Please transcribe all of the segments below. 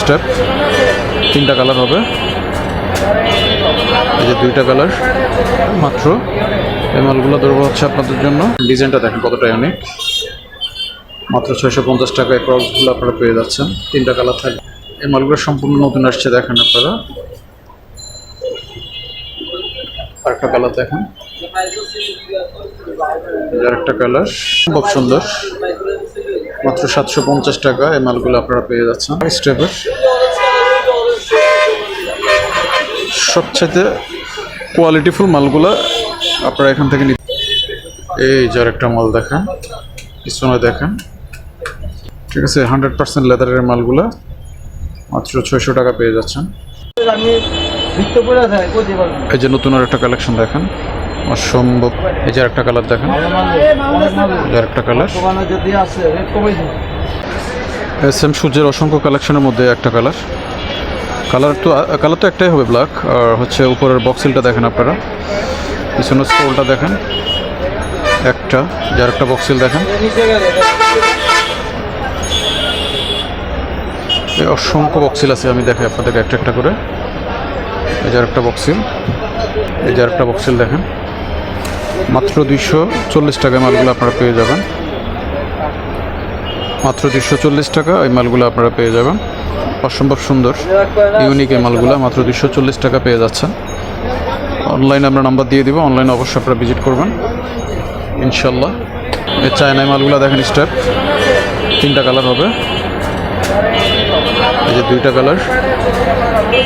Step তিনটা colour হবে। এই যে দুইটা কালার মাত্র। এই মালগুলো ধরবো হচ্ছে আপনাদের জন্য। ডিজাইনটা দেখেন কতটা অনেক মাত্র ছয়শো পঞ্চাশ টাকায় ক্রসগুলো আপনারা পেয়ে যাচ্ছেন। তিনটা কালার থাকবে। এই মালগুলো সম্পূর্ণ নতুন আসছে, দেখেন আপনারা। আরেকটা কালার দেখেন। আরেকটা কালার খুব সুন্দর। মাত্র সাতশো পঞ্চাশ টাকা এই মালগুলো আপনারা পেয়ে যাচ্ছেন। স্টেপের সবচেয়ে কোয়ালিটিফুল মালগুলো আপনারা এখান থেকে নিতে এই যার একটা মাল দেখেন পিছনে দেখেন। ঠিক আছে হান্ড্রেড পার্সেন্ট লেদারের মালগুলো মাত্র ছয়শো টাকা পেয়ে যাচ্ছেন। এই যে নতুন আর একটা কালেকশন দেখেন। অসম্ভব। এই যে একটা কালার দেখেন। একটা কালার এস এম সূর্যের অসংখ্য কালেকশনের মধ্যে একটা কালার কালার তো কালার তো একটাই হবে ব্ল্যাক আর হচ্ছে উপরের বক্সিলটা দেখেন আপনারা। পিছনের স্ক্রোলটা দেখেন। একটা যার একটা বক্সিল দেখেন। অসংখ্য বক্সিল আছে, আমি দেখাই আপনাদেরকে একটা একটা করে। এই যার একটা বক্সিল এই যার একটা বক্সিল দেখেন। মাত্র দুইশো চল্লিশ টাকায় মালগুলো আপনারা পেয়ে যাবেন। মাত্র দুইশো চল্লিশ টাকা এই মালগুলো আপনারা পেয়ে যাবেন। অসম্ভব সুন্দর ইউনিক এই মালগুলো মাত্র দুইশো চল্লিশ টাকা পেয়ে যাচ্ছেন। অনলাইনে আমরা নাম্বার দিয়ে দিব, অনলাইনে অবশ্যই আপনারা ভিজিট করবেন। ইনশাল্লাহ এই চায়নায় মালগুলো দেখেন স্টেপ তিনটা কালার হবে। এই যে দুইটা কালার,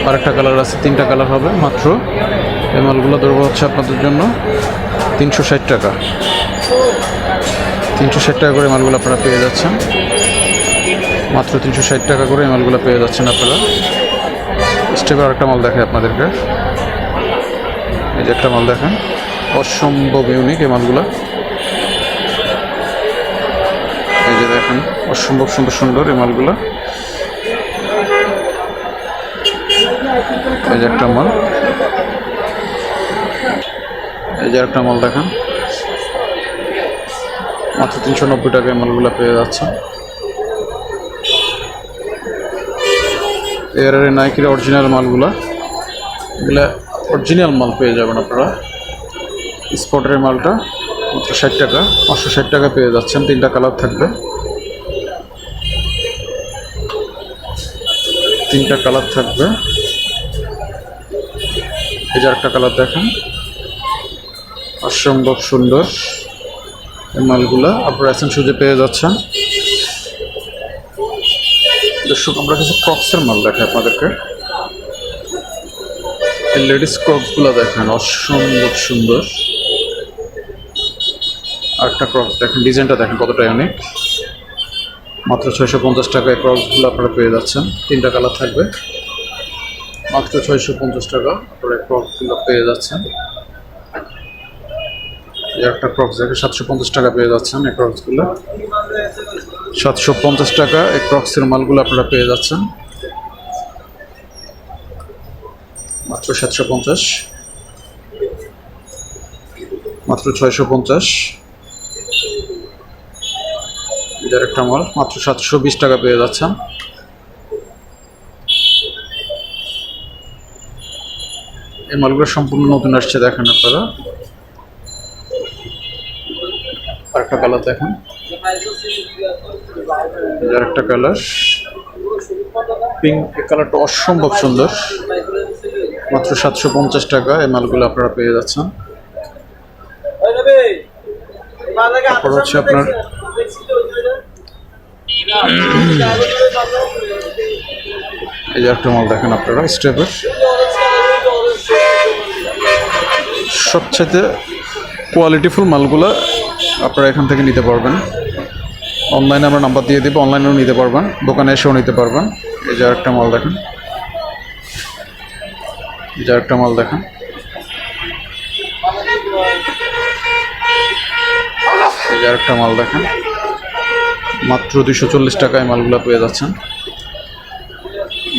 আরেকটা কালার আছে, তিনটা কালার হবে মাত্র। এই মালগুলো ধরবো হচ্ছে আপনাদের জন্য। তিনশো ষাট টাকা। তিনশো ষাট টাকা করে মালগুলো আপনারা পেয়ে যাচ্ছেন। মাত্র তিনশো ষাট টাকা করে মালগুলো পেয়ে যাচ্ছেন আপনারা। স্টেপের আরেকটা মাল দেখায় আপনাদেরকে। এই যে একটা মাল দেখেন। অসম্ভব ইউনিক এই মালগুলো। এই যে দেখেন, অসম্ভব সুন্দর সুন্দর এই মালগুলো। এই যে একটা মাল। এই যে একটা মাল দেখান। মাত্র তিনশো নব্বই টাকায় মালগুলো পেয়ে যাচ্ছে এর নাইকির অরিজিনাল মালগুলা এগুলা অরিজিনাল মাল পেয়ে যাবেন আপনারা। স্পটের মালটা মাত্র ষাট টাকা, পাঁচশো ষাট টাকা পেয়ে যাচ্ছেন। তিনটা কালার থাকবে। তিনটা কালার থাকবে। এই যে একটা কালার দেখেন। অসম্ভব সুন্দর এই মালগুলা। আপনারা এসেন সুজে পেয়ে যাচ্ছেন। দর্শক, আমরা কিছু ক্রক্সের মাল দেখাই আপনাদেরকে। এই লেডিস ক্রক্সগুলো দেখেন, অসম্ভব সুন্দর। আরেকটা ক্রক্স দেখেন, ডিজাইনটা দেখেন কতটা অনেক মাত্র ছয়শো পঞ্চাশ টাকায় ক্রক্সগুলো আপনারা পেয়ে যাচ্ছেন। তিনটা কালার থাকবে। মাত্র ছয়শো পঞ্চাশ টাকা আপনারা ক্রক্সগুলো পেয়ে যাচ্ছেন। একটা ক্রক্স সাতশো পঞ্চাশ টাকা পেয়ে যাচ্ছেন এই ক্রক্সগুলো সাতশো পঞ্চাশ টাকা এই ক্রক্সের মালগুলো আপনারা পেয়ে যাচ্ছেন। মাত্র সাতশো পঞ্চাশ। মাত্র ছয়শো পঞ্চাশ। এটার একটা মাল, মাত্র সাতশো বিশ টাকা পেয়ে যাচ্ছেন। এই মালগুলো সম্পূর্ণ নতুন আসছে, দেখেন আপনারা। আরেকটা কালার দেখেন। এটার একটা কালার পিঙ্ক কালারটা অসম্ভব সুন্দর। মাত্র সাতশো পঞ্চাশ টাকা এই মালগুলো আপনারা পেয়ে যাচ্ছেন। তারপর হচ্ছে আপনার এই যে একটা মাল দেখেন আপনারা স্টেপের সবচেয়ে কোয়ালিটিফুল মালগুলো আপনারা এখান থেকে নিতে পারবেন। অনলাইনে আমরা নাম্বার দিয়ে দিব অনলাইনেও নিতে পারবেন, দোকানে এসেও নিতে পারবেন। এই যে একটা মাল দেখেন। এই যে একটা মাল দেখেন। এই যে একটা মাল দেখেন। মাত্র দুইশো চল্লিশ টাকায় মালগুলো পেয়ে যাচ্ছেন।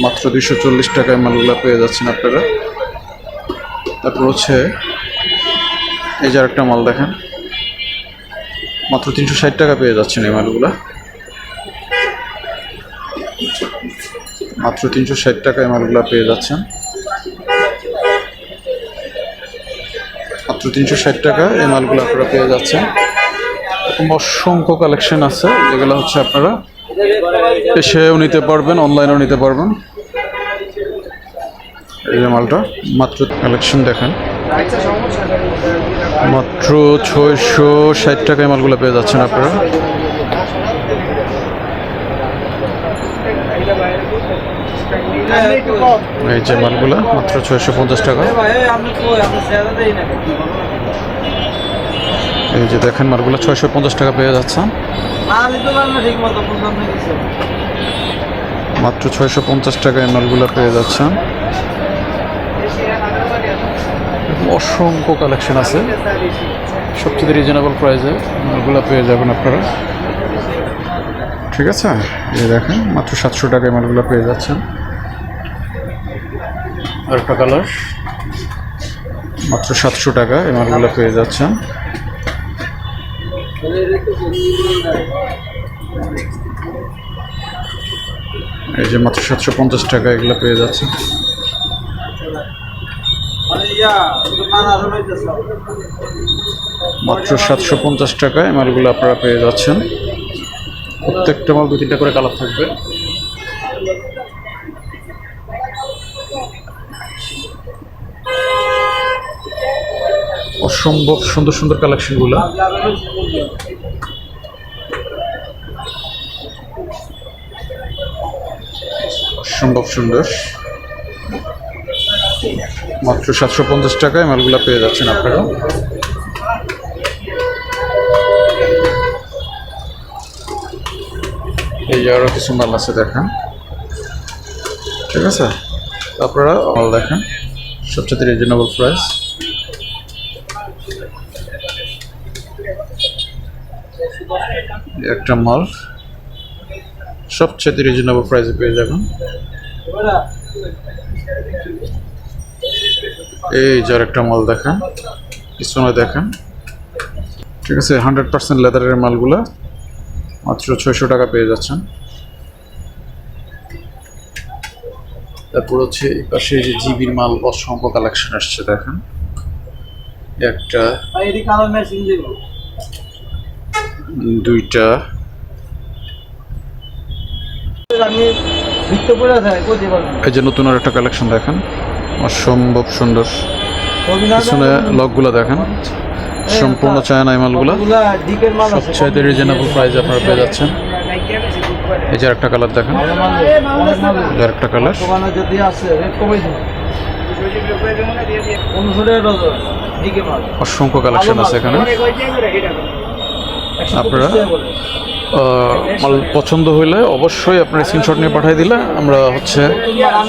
মাত্র দুইশো চল্লিশ টাকায় মালগুলো পেয়ে যাচ্ছেন আপনারা। তারপর হচ্ছে, এই যে একটা মাল দেখেন। মাত্র তিনশো ষাট টাকা পেয়ে যাচ্ছেন এই মালগুলা। মাত্র তিনশো ষাট টাকা এই মালগুলো পেয়ে যাচ্ছেন। মাত্র তিনশো ষাট টাকা এই মালগুলো আপনারা পেয়ে যাচ্ছেন। এরকম অসংখ্য কালেকশন আছে, যেগুলো হচ্ছে আপনারা এসেও নিতে পারবেন, অনলাইনেও নিতে পারবেন। এই মালটা, মাত্র কালেকশন দেখেন। মাত্র ছয়শো ষাট টাকায় মালগুলো পেয়ে যাচ্ছেন আপনারা। এই যে মালগুলো, মাত্র ছয়শো পঞ্চাশ টাকা। এই যে দেখেন মালগুলো, ছয়শো পঞ্চাশ টাকা পেয়ে যাচ্ছেন। মাত্র ছয়শো পঞ্চাশ টাকায় মালগুলো পেয়ে যাচ্ছেন। অসংখ্য কালেকশন আছে। সবচেয়ে রিজনেবল প্রাইসে মালগুলো পেয়ে যাবেন আপনারা। ঠিক আছে? এই দেখেন মাত্র সাতশো টাকায় মালগুলো পেয়ে যাচ্ছেন। আরেকটা কালার মাত্র সাতশো টাকা এই মালগুলো পেয়ে যাচ্ছেন। এই যে মাত্র সাতশো পঞ্চাশ টাকা এগুলো পেয়ে যাচ্ছে মাত্র সাতশো পঞ্চাশ টাকায় মালগুলো আপনারা পেয়ে যাচ্ছেন। প্রত্যেকটা মাল দু তিনটা করে কালার থাকবে। অসম্ভব সুন্দর সুন্দর কালেকশনগুলো। অসম্ভব সুন্দর। মাত্র সাতশো পঞ্চাশ টাকায় মালগুলো পেয়ে যাচ্ছেন আপনারা এই আরও কিছু মাল আছে, দেখেন। ঠিক আছে? আপনারা মাল দেখেন, সবচেয়ে রিজনেবল প্রাইস একটা মাল, সবচেয়ে রিজনেবল প্রাইসে পেয়ে যাবেন। এই যার একটা মাল দেখেন পিছনে দেখেন। ঠিক আছে হান্ড্রেড পার্সেন্ট লেদারের মালগুলো মাত্র ছয়শো টাকা পেয়ে যাচ্ছেন। তারপর হচ্ছে এই পাশে যে জিবির মাল অসংখ্য কালেকশন আসছে দেখেন। একটা দুইটা। এই যে নতুন আর একটা কালেকশন দেখেন। অসম্ভব সুন্দর। পিছনে লকগুলো দেখেন। সম্পূর্ণ চায়না মালগুলো। সবচাইতে রিজনেবল প্রাইস আপনারা পেয়ে যাচ্ছেন। এই যে একটা কালার দেখেন। একটা কালার অসংখ্য কালেকশন আছে এখানে। আপনারা মাল পছন্দ হইলে অবশ্যই আপনার স্ক্রিনশট নিয়ে পাঠিয়ে দিলে আমরা হচ্ছে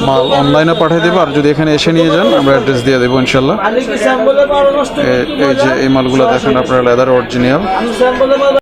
মাল অনলাইনে পাঠিয়ে দেবো। আর যদি এখানে এসে নিয়ে যান আমরা অ্যাড্রেস দিয়ে দেবো ইনশাল্লাহ। এই যে এই মালগুলো দেখেন আপনারা লেদার অরিজিনাল